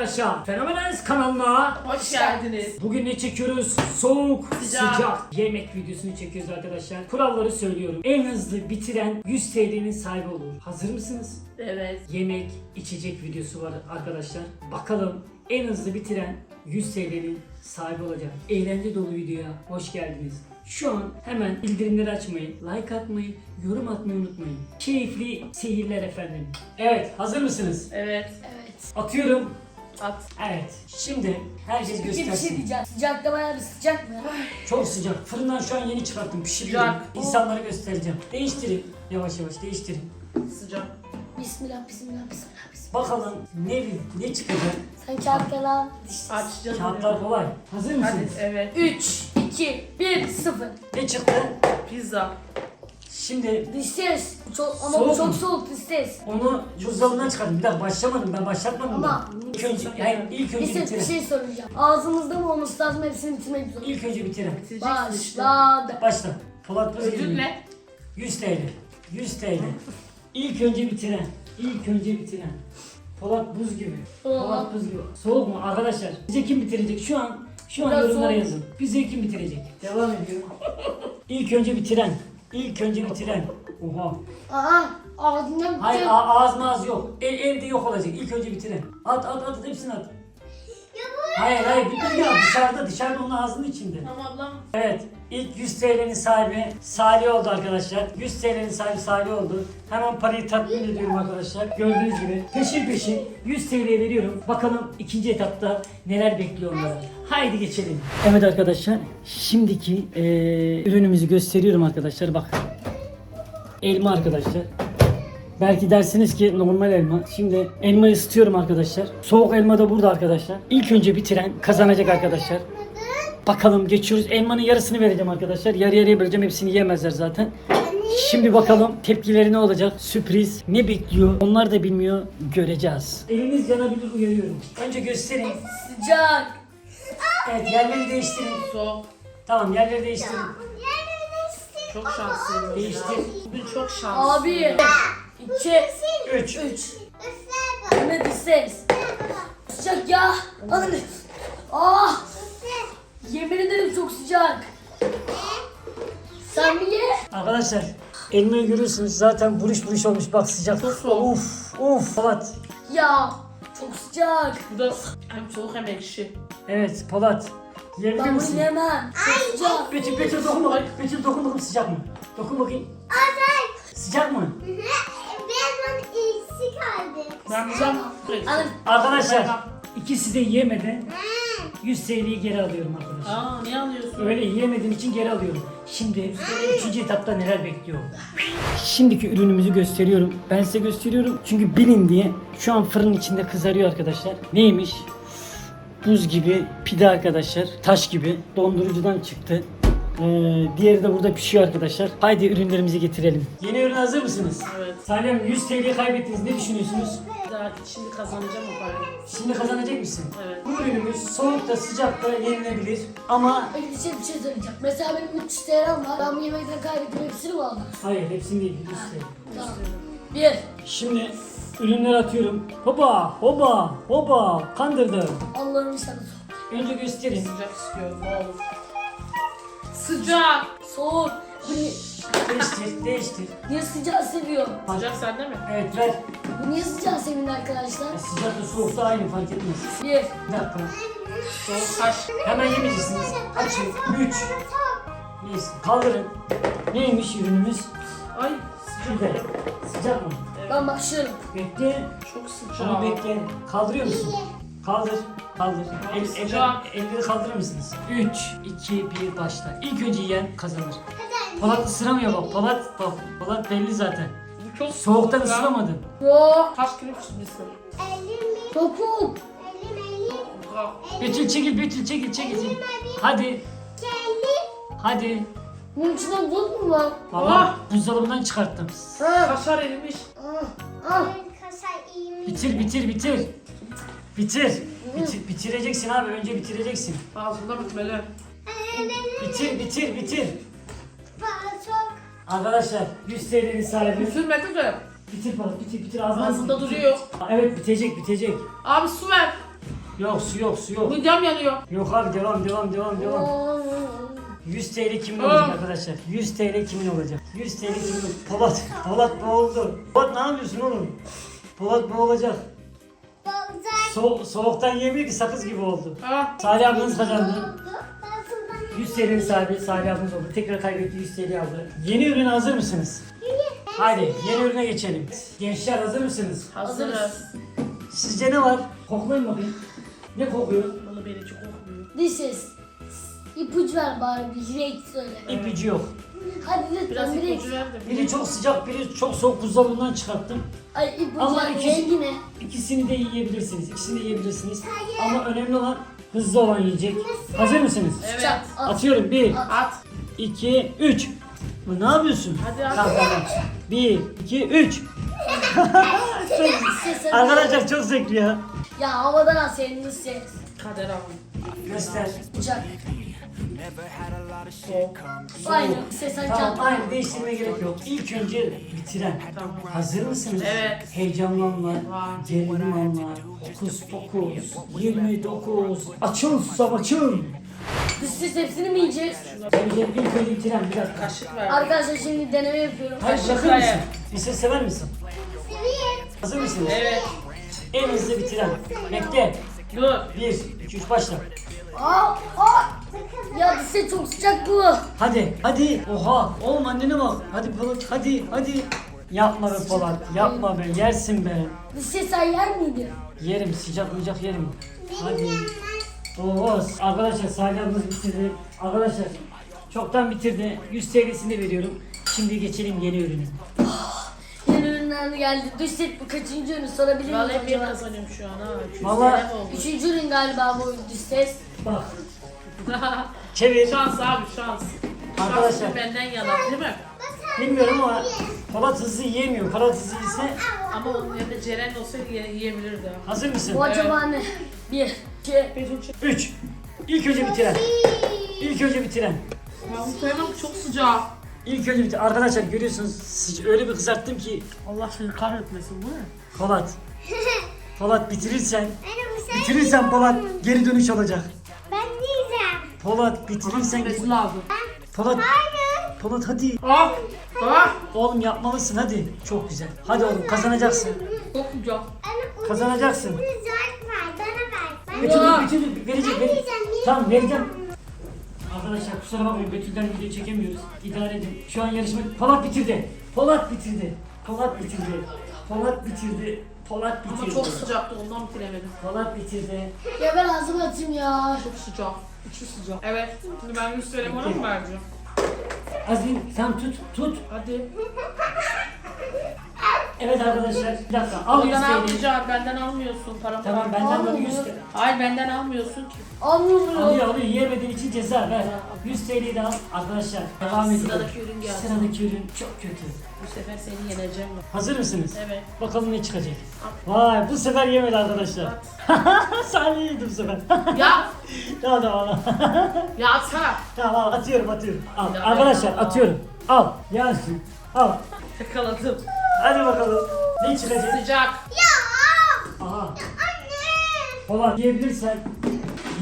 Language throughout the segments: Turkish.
arkadaşlar. Fenomenaliz kanalına Hoş geldiniz. Bugün ne çekiyoruz? Soğuk, sıcak. Sıcak. yemek videosunu çekiyoruz arkadaşlar. Kuralları söylüyorum. En hızlı bitiren 100 TL'nin sahibi olur. Hazır mısınız? Evet. Yemek, içecek videosu var arkadaşlar. Bakalım en hızlı bitiren 100 TL'nin sahibi olacak. Eğlence dolu videoya hoş geldiniz. Şu an hemen bildirimleri açmayı, like atmayı, yorum atmayı unutmayın. Keyifli seyirler efendim. Evet, hazır mısınız? Evet. Evet. Atıyorum. At. Evet. Şimdi herkes bir şey göstersin. diyeceğim. Sıcakta bayağı bir sıcak mı? Çok sıcak. Fırından şu an yeni çıkarttım. Pişiriyorum. Sıcak. İnsanlara göstereceğim. Değiştirin. Yavaş yavaş değiştirin. Sıcak. Bismillah, bismillah, bismillah, bismillah. Bakalım ne ne çıkacak? Sen kağıt falan. Açacağız. Kağıtlar kolay. Hazır Hadi. mısınız? Evet. 3, 2, 1, 0. Ne çıktı? Pizza. Şimdi Dış ses. Çok, ama Soğuk bu çok soğuk dış ses. onu buzdolabından çıkardım. Bir dakika başlamadım. Ben başlatmadım Ama- da. İlk önce, hayır, ilk Bir, önce ses, bir bitirin. şey soracağım. Ağzımızda mı olması lazım hepsini bitirmek zorunda? İlk önce bitirin. Bitireceksin işte. Başladı. Başla. Polat Buz Ödül gibi. ne? 100 TL. 100 TL. İlk önce bitiren. İlk önce bitiren. Polat buz gibi. Polat buz gibi. Soğuk mu arkadaşlar? Bize kim bitirecek? Şu an şu an Biraz yorumlara soğuk. yazın. Bize kim bitirecek? Devam ediyorum. İlk önce bitiren. İlk önce bitiren. Oha. Aa, ağzından bir Hayır a- ağız mağaz yok. El, elde yok olacak. İlk önce bitiren. At at at hepsini at. Hayır hayır bir ya dışarıda dışarıda onun ağzının içinde. Tamam ablam. Evet, ilk 100 TL'nin sahibi Salih oldu arkadaşlar. 100 TL'nin sahibi Salih oldu. Hemen parayı tatmin ediyorum arkadaşlar. Gördüğünüz gibi peşin peşin 100 TL veriyorum. Bakalım ikinci etapta neler bekliyor onları. Haydi geçelim. Evet arkadaşlar, şimdiki eee, ürünümüzü gösteriyorum arkadaşlar. Bak. Elma arkadaşlar. Belki dersiniz ki normal elma. Şimdi elmayı ısıtıyorum arkadaşlar. Soğuk elma da burada arkadaşlar. İlk önce bitiren kazanacak arkadaşlar. Bakalım geçiyoruz. Elmanın yarısını vereceğim arkadaşlar. Yarı yarıya böleceğim. Hepsini yiyemezler zaten. Şimdi bakalım tepkileri ne olacak? Sürpriz. Ne bekliyor? Onlar da bilmiyor. Göreceğiz. Eliniz yanabilir uyarıyorum. Önce gösterin. Sıcak. Evet yerleri değiştirin. Soğuk. Tamam yerleri değiştirin. Çok şanslıyım. Değiştir. Bugün çok şanslıyım. Abi. 2, 3. 3. Ne ses? Sıcak ya. Anne. Ah. Yemin ederim çok sıcak. Sen mi ye? Arkadaşlar elmayı görüyorsunuz zaten buruş buruş olmuş bak sıcak. Çok soğuk. Uf uf. Polat. Ya çok sıcak. Bu da hem soğuk hem ekşi. Evet Polat. Yiyebilir Ben bunu misin? yemem. Çok sıcak. Betül Betül dokun bakayım. Betül dokun bakayım sıcak mı? Dokun bakayım. Sıcak mı? Ben onu ilksi kaldı. Ben yiyeceğim. Anne. Arkadaşlar ikisi de yiyemedi. 100 TL'yi geri alıyorum arkadaşlar. Aa niye alıyorsun? Öyle yiyemediğim için geri alıyorum. Şimdi üçüncü etapta neler bekliyor? Şimdiki ürünümüzü gösteriyorum. Ben size gösteriyorum çünkü bilin diye. Şu an fırın içinde kızarıyor arkadaşlar. Neymiş? Buz gibi pide arkadaşlar. Taş gibi. Dondurucudan çıktı. Ee, diğeri de burada pişiyor arkadaşlar. Haydi ürünlerimizi getirelim. Yeni ürün hazır mısınız? Evet. Salim 100 TL kaybettiniz. Ne düşünüyorsunuz? Daha şimdi kazanacağım o parayı. Şimdi kazanacak mısın? Evet. Bu ürünümüz soğukta sıcakta yenilebilir ama Ay, Bir şey, bir şey söyleyeceğim. Mesela benim 3 TL'm var. Ben bu yemekten kaybettim. Hepsini mi aldın? hayır hepsini değil 100 TL. Tamam. 1. Şimdi ürünler atıyorum. Hoba hoba hoba kandırdım. Allah'ım sana Önce gösterin. Sıcak istiyorum ne olur. Sıcak. soğuk. Bu niye, Değiştir değiştir. niye sıcağı seviyor? Sıcak sende mi? Evet ver. Bu niye sıcağı seviyor arkadaşlar? Ya Sıcakta soğukta aynı fark etmez. 1. Bir dakika. Soğuk kaş. Hemen yemeyeceksiniz. Açın. 3. Neyse kaldırın. Neymiş ürünümüz? Ay Bir de. sıcak. Sıcak mı? Ben başlıyorum. Bekle. Çok Onu sıcak. bekle. Kaldırıyor musun? Kaldır. Kaldır. El, eller, elleri kaldırır mısınız? 3, 2, 1 başla. İlk önce yiyen kazanır. Polat ısıramıyor bak. Polat bak. Polat belli zaten. Bu çok Soğuktan ısıramadın. Yo. Kaç kilo pişirmişsin? Elim, Topuk. elim, elim. Betül çekil, Betül çekil, çekil. çekil. Hadi, hadi. Bunun içinde buz mu var? Baba buzdolabından çıkarttım. Ha. Kaşar erimiş. Ah. Ah. Bitir, bitir, bitir. Bitir. Bitir, bitireceksin abi. Önce bitireceksin. Ağzımda bitmeli. Bitir, bitir, bitir. Çok. Arkadaşlar 100 TL'nin sahibi. Üzülmedi de. Bitir Polat, bitir, bitir. Ağzına Ağzımda bitir. duruyor. Evet bitecek, bitecek. Abi su ver. Yok su yok su yok. Midem yanıyor. Yok abi devam devam devam devam. Oo. 100 TL kimin olacak arkadaşlar? 100 TL kimin olacak? 100 TL kimin olacak? Polat, Polat boğuldu. Polat ne yapıyorsun oğlum? Polat boğulacak. Bozay. So soğuktan yemiyor ki sakız gibi oldu. Ah. Salih ablanız kazandı. Basıldan. 100 TL'nin sahibi Salih ablanız oldu. Tekrar kaybetti 100 TL aldı. Yeni ürüne hazır mısınız? Haydi yeni ürüne geçelim. Gençler hazır mısınız? Hazırız. Sizce ne var? Koklayın bakayım. Ne kokuyor? Bunu beni çok kokmuyor. This is. İpucu ver bari bir renk söyle. İpici yok. Hadi Biraz lütfen bir ipucu ver de. Biri çok sıcak, biri çok soğuk buzdolabından çıkarttım. Ay ipucu Ama ver ikisi- rengi ne? İkisini de yiyebilirsiniz. İkisini de yiyebilirsiniz. Ama önemli olan hızlı olan yiyecek. Hazır mısınız? Evet. Çak, at. Atıyorum. 1, At. 2, 3. Ne yapıyorsun? Hadi at. Tamam tamam. 1, 2, 3. Ses- Arkadaşlar çok zevkli ya. Ya havadan al senin ses. Kader abi. Göster. Uçak. Soğuk. Aynı ses Tamam açan. aynı değiştirmeye gerek yok. İlk önce bitiren. Tamam. Hazır mısınız? Evet. Heyecanlanma, Var. gerilim fokus fokus, 29, açıl susam açıl. Biz ses hepsini mi yiyeceğiz? Önce ilk önce bitiren bir dakika. Kaşık ver. Arkadaşlar şimdi deneme yapıyorum. Hayır ver. mısın? Bir ses sever misin? Seveyim. Hazır mısınız? Evet. En hızlı bitiren. Bekle. Dur. 1, 2, 3 başla. Aa, aa. Ya bu ses çok sıcak bu. Hadi, hadi. Oha, oğlum annene bak. Hadi Polat, hadi, hadi. Yapma be Polat, yapma be. Yersin be. Bu ses sen yer miydi? Yerim, sıcak sıcak yerim. Hadi. Oo, arkadaşlar Salih ablamız bitirdi. Arkadaşlar çoktan bitirdi. 100 TL'sini veriyorum. Şimdi geçelim yeni ürüne. Yeni ürünler geldi. Dış set bu kaçıncı ürün sorabilir miyim Vallahi bir acaba? kazanıyorum şu an ha. 200 Vallahi-? Üçüncü ürün galiba bu dış ses. Bak, çevir. şans abi şans. Arkadaşlar. Şans benden yana değil mi? Bilmiyorum ama Polat hızlı yiyemiyor. Polat hızlı yese Ama onun yerine Ceren olsaydı yiyebilirdi. hazır mısın? Bu acaba ne? Bir, iki, Benim çok... 3. İlk önce bitiren. İlk önce bitiren. Ben bunu koyamam çok sıcak. İlk önce bitiren. Arkadaşlar görüyorsunuz sıca- öyle bir kızarttım ki Allah seni kahretmesin bu ne? Polat. Polat bitirirsen, bu bitirirsen Polat geri dönüş olacak. Polat bitirirsen. Resul lazım. Polat, Hayır. Polat hadi. Ah! Ah! Oğlum yapmalısın hadi. Çok güzel. Hadi oğlum kazanacaksın. Çok. Anne, Kazanacaksın. Bunu zart ver. Bana ver. Ben Betül, Betül verecek. Ben Ver. yiyeceğim, niye? Tamam vereceğim. Arkadaşlar kusura bakmayın Betül'den video çekemiyoruz. İdare edin. Şu an yarışma... Polat bitirdi. Polat bitirdi. Polat bitirdi. Polat bitirdi. Polat Ama bitirdi. çok sıcaktı ondan bitiremedim. Polat bitirdi. Ya ben ağzımı açayım ya. Çok sıcak. İçi sıcak. Evet. Şimdi ben 100 TL bana mı vereceğim? Azim sen tut tut. Hadi. Evet arkadaşlar bir dakika al 100 Ondan TL'yi. almayacaksın. Benden almıyorsun paramı. Tamam benden de 100 TL. Hayır benden almıyorsun ki. Almıyorum. Alıyor alıyor yiyemediğin için ceza ver. 100 TL'yi de al. Arkadaşlar devam ediyoruz. Sıradaki ürün geldi. Sıradaki ürün çok kötü. Bu sefer seni yeneceğim ben. Hazır mısınız? Evet. Bakalım ne çıkacak. Vay bu sefer yemedi arkadaşlar. Salih yedi bu sefer. Ya! tamam tamam. Ya atsana. tamam al, atıyorum atıyorum. Al. Ya, Arkadaşlar ya. atıyorum. Al. Yansın. Al. Yakaladım. Hadi bakalım. Ne çıkacak? Sıcak. Ya. Aha. Anne. Polat yiyebilirsen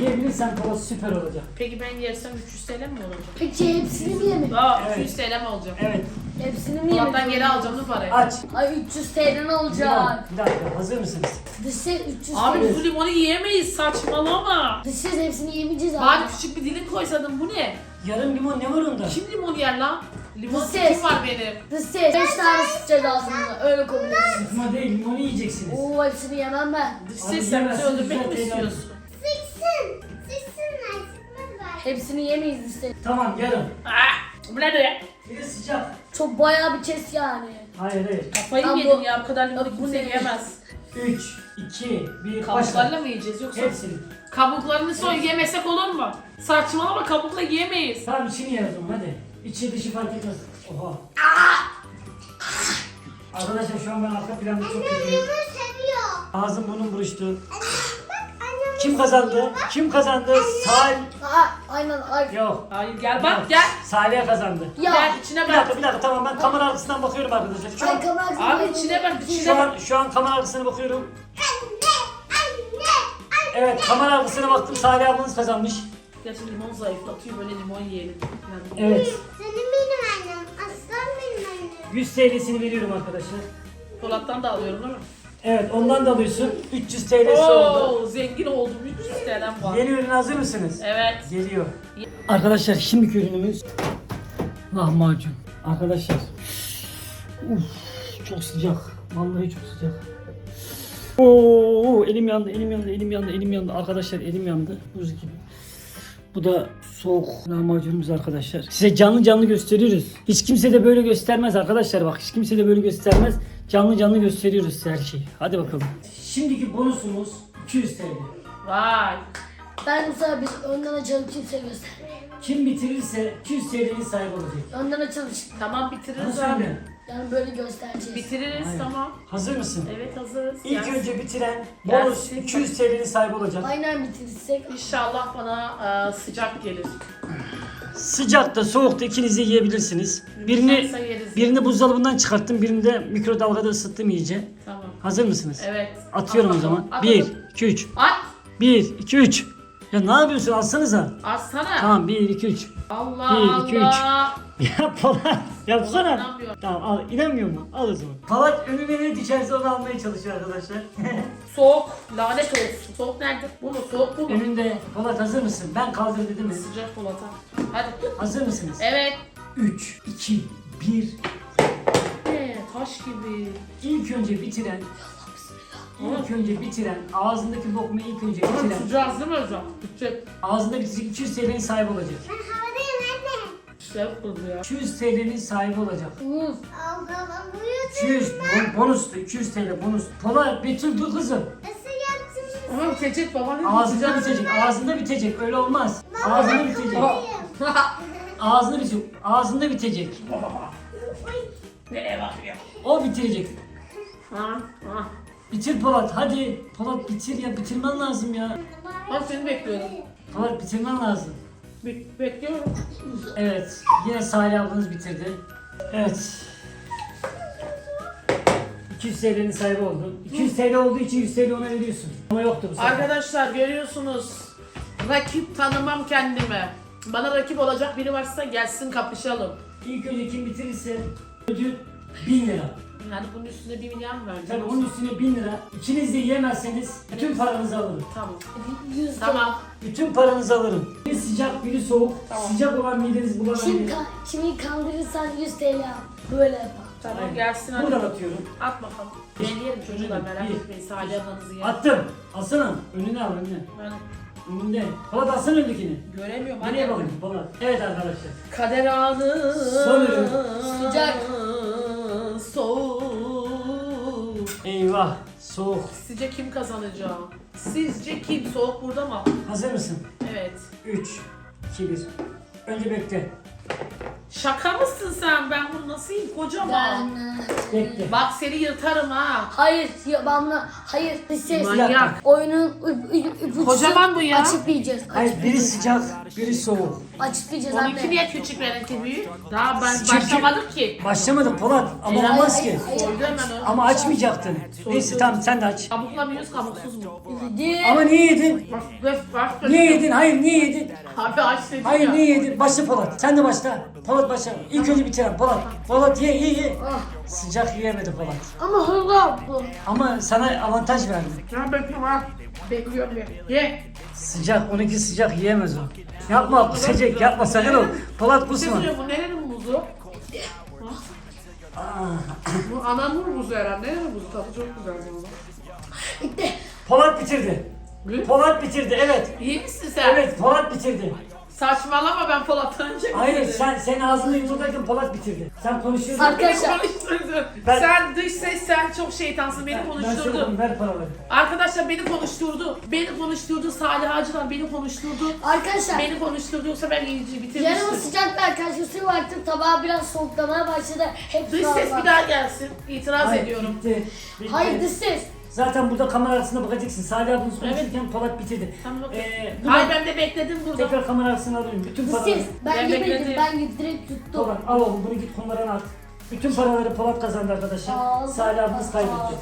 yiyebilirsen Polat süper olacak. Peki ben yersem 300 TL mi olacak? Peki hepsini mi yemek? Aa Evet. 300 TL mi olacak? Evet. Hepsini mi yemek? Kulaktan geri alacağım bu parayı. Aç. Ay 300 TL ne Bir olacak? dakika, bir dakika. Hazır mısınız? Dış ses 300 Abi TL. bu limonu yiyemeyiz saçmalama. Dış ses hepsini yemeyeceğiz abi. Bari küçük bir dilim koysaydın bu ne? Yarım limon ne var onda? Kim limon yer lan? Limon ses. kim var benim? Dış ses 5 tane sıçacağız ağzımıza. Öyle koyuyoruz. Sıkma değil limonu yiyeceksiniz. Oo hepsini yemem ben. Abi ses sen bizi yemezsin, öldürmek mi istiyorsun? Sıksın. Sıksınlar. Sıkmazlar. Hepsini yemeyiz ses. Tamam yarım. Aa, bu ne de? Bir de sıcak. Çok bayağı bir kes yani. Hayır hayır. Kafayı Lan bu- yedin ya bu kadar limonu bu kimse ne? yiyemez. 3, 2, 1, başla. Kabuklarla mı yiyeceğiz yoksa? Hepsini. Kabuklarını soy yemesek olur mu? Saçmalama kabukla yiyemeyiz. Tamam içini ye o zaman hadi. İçi dışı fark etmez. Oha. Arkadaşlar şu an ben arka planda çok Annem kötüyüm. limon seviyor. Ağzım burnum buruştu. Anne, bak annem Kim kazandı? Kim kazandı? Sal... Aa, aynen ay. Yok. Hayır gel Yok. bak gel. Salih'e kazandı. Ya. Gel içine Bir bak. dakika bir dakika tamam ben kamera arkasından bakıyorum arkadaşlar. Şu Ay an, kamera Abi içine bak şu içine bak. an, şu an kamera arkasına bakıyorum. Anne. Anne. Evet kamera arkasına baktım Salih ablanız kazanmış. Gerçi limon zayıflatıyor böyle limon yiyelim. Yani Evet. 100 TL'sini veriyorum arkadaşlar. Polat'tan da alıyorum değil mi? Evet ondan da alıyorsun. 300 TL'si oldu. Oo, zengin oldum. 300 TL'm var. Yeni ürün hazır mısınız? Evet. Geliyor. Arkadaşlar şimdiki ürünümüz lahmacun. Arkadaşlar. Uf, çok sıcak. Vallahi çok sıcak. Oo, elim yandı, elim yandı, elim yandı, elim yandı. Arkadaşlar elim yandı. Buz gibi. Bu da soğuk lahmacunumuz arkadaşlar. Size canlı canlı gösteriyoruz. Hiç kimse de böyle göstermez arkadaşlar bak. Hiç kimse de böyle göstermez. Canlı canlı gösteriyoruz size her şeyi. Hadi bakalım. Şimdiki bonusumuz 200 TL. Vay. Ben mesela biz önden açalım kimse göster. Kim bitirirse 200 TL'nin sahibi olacak. Önden açalım. Tamam bitiririz Nasıl abi. öyle? Yani böyle göstereceğiz. Bitiririz Aynen. tamam. Hazır mısın? Evet hazırız. İlk Gelsin. önce bitiren bonus Gelsin. 200 TL'nin sahibi olacak. Aynen bitirirsek. İnşallah bana e, sıcak gelir. Sıcakta soğukta ikiniz de yiyebilirsiniz. Birini Yumuşaksa yeriz. birini buzdolabından çıkarttım, birini de mikrodalgada ısıttım iyice. Tamam. Hazır mısınız? Evet. Atıyorum At o zaman. bakalım. At 1 bakalım. 2 3. At. 1 2 3. Ya ne yapıyorsun? Atsanıza. Atsana. Tamam 1 2 3. Allah Bir, iki, üç. Allah. Ya Polat yapsana. İnanmıyorum. Tamam al. İnanmıyor mu? Al o zaman. Polat önüne ne düşerse onu almaya çalışıyor arkadaşlar. Soğuk. Lanet olsun. Soğuk nerede? Bu mu? Soğuk bu mu? Önünde. Polat hazır mısın? Ben kaldır dedim mi? Sıcak Polat'a. Hadi. Hazır mısınız? Evet. 3 2 1 Ne? Taş gibi. İlk önce bitiren İlk önce bitiren, ağzındaki lokmayı ilk önce Ama bitiren, tutacağız değil mi hocam? Tutacak. ağzında bitirecek 200 TL'nin sahibi olacak. Ben havadayım anne. İşte kızı ya. 200 TL'nin sahibi olacak. Uf. Allah buyur. 200 bon- bonuslu 200 TL bonus. Polat Betül dur kızım. Nasıl yaptınız? Ama bitecek baba ne Ağzında bitecek, ağzında bitecek. Öyle olmaz. Ağzında bitecek. Ağzında bitecek. Ağzında bitecek. Nereye bakıyor? O bitirecek. Ha? Ha? Bitir Polat hadi. Polat bitir ya bitirmen lazım ya. Ben seni bekliyorum. Polat bitirmen lazım. Bek bekliyorum. Evet. Yine Salih ablanız bitirdi. Evet. 200 TL'nin sahibi oldu. 200 TL olduğu için 100 TL ona veriyorsun. Ama yoktu bu sefer. Arkadaşlar görüyorsunuz. Rakip tanımam kendime. Bana rakip olacak biri varsa gelsin kapışalım. İlk önce kim bitirirse ödül 1000 lira. Yani bunun üstüne bir milyar mı Tabii vereceğim? onun üstüne 1000 lira. İkiniz de yiyemezseniz bütün paranızı alırım. Tamam. Yüz Tamam. Bütün paranızı alırım. Biri sıcak, biri soğuk. Tamam. Sıcak olan mideniz Kim bulanabilir. ka kimi kandırırsan 100 TL al. Böyle yapar. Tamam gelsin hadi. Buradan atıyorum. At bakalım. Ben yerim çocuklar merak Bir. etmeyin. Salih ablanızı yer. Attım. Alsana. Önüne al önüne. Ben Önünde. Polat alsana öndekini. göremiyorum. Nereye bakayım Polat? Evet arkadaşlar. Kader anı. Son ürün. Sıcak. Eyvah. Soğuk. Sizce kim kazanacak? Sizce kim? Soğuk burada mı? Hazır mısın? Evet. 3, 2, 1. Önce bekle. Şaka mısın sen? Ben bunu nasıl yiyeyim kocaman? Ben... Bekle. Bak seni yırtarım ha. Hayır ya ben buna hayır bir ses. Manyak. Oyunun ip- ip- ipucusu Kocaman bu ya. Açıklayacağız. Hayır biri sıcak, biri soğuk. Açıklayacağız Onunki anne. niye küçük benimki büyük? Daha ben Çünkü- başlamadık ki. Başlamadık Polat ama Hayır, olmaz hayır, ki. hayır. Soydu hemen. Ama açmayacaktın. Neyse tamam sen de aç. Kabukla mı yiyoruz kabuksuz mu? Dedi. Ama niye yedin? Bak bak bak. Niye yedin? Hayır niye yedin? Abi aç dedim Hayır ya. niye yedin? Başla Polat. Sen de başla. Polat başla. İlk önce bitiren Polat. Polat ye ye ye. Ah, Sıcak yiyemedi Polat. Ama hızlı yaptı. Ama sana avantaj verdi. Ya bekliyorum ha. Bekliyorum ya. Ye. Sıcak, 12 sıcak yiyemez o. Yapma kusacak, yapma sakın ol. Polat şey kusma. söyleyeyim bu nerenin muzu? Bu anamın muzu herhalde. Nerenin muzu? Tadı çok güzel bu. Bitti. Polat bitirdi. Ne? Polat bitirdi, evet. İyi misin sen? Evet, Polat bitirdi. Saçmalama ben Polat'tan önce Hayır, bitirdim. sen senin ağzını yumurtarken Polat bitirdi. Sen Beni Arkadaşlar-. Ben- Sen dış ses sen çok şeytansın beni Ben konuşturdun. söyledim, ver paraları. Arkadaşlar beni konuşturdu. Beni konuşturdu. Salih Hacılar beni konuşturdu. Arkadaşlar Beni konuşturdu yoksa ben iyice yarın bitirmiştim. sıcak bir arkadaşlısı baktım tabağı biraz soğuklamaya başladı. Hep Dış ses bir daha gelsin. İtiraz Hayır, ediyorum. Bitti. bitti. Hayır dış ses. Zaten burada kamera arkasına bakacaksın. Salih abimiz Evet. konuşurken Polat bitirdi. Tamam. Ee, Hayır buradan ben de bekledim burada. tekrar kamera arkasına alıyorum. Bütün paraları. ses. Ben, Ben yemedim bekledim. ben direkt tuttum. Polat al oğlum bunu git konularına at. Bütün paraları Polat kazandı arkadaşlar. Aa, Salih abimiz kaybetti.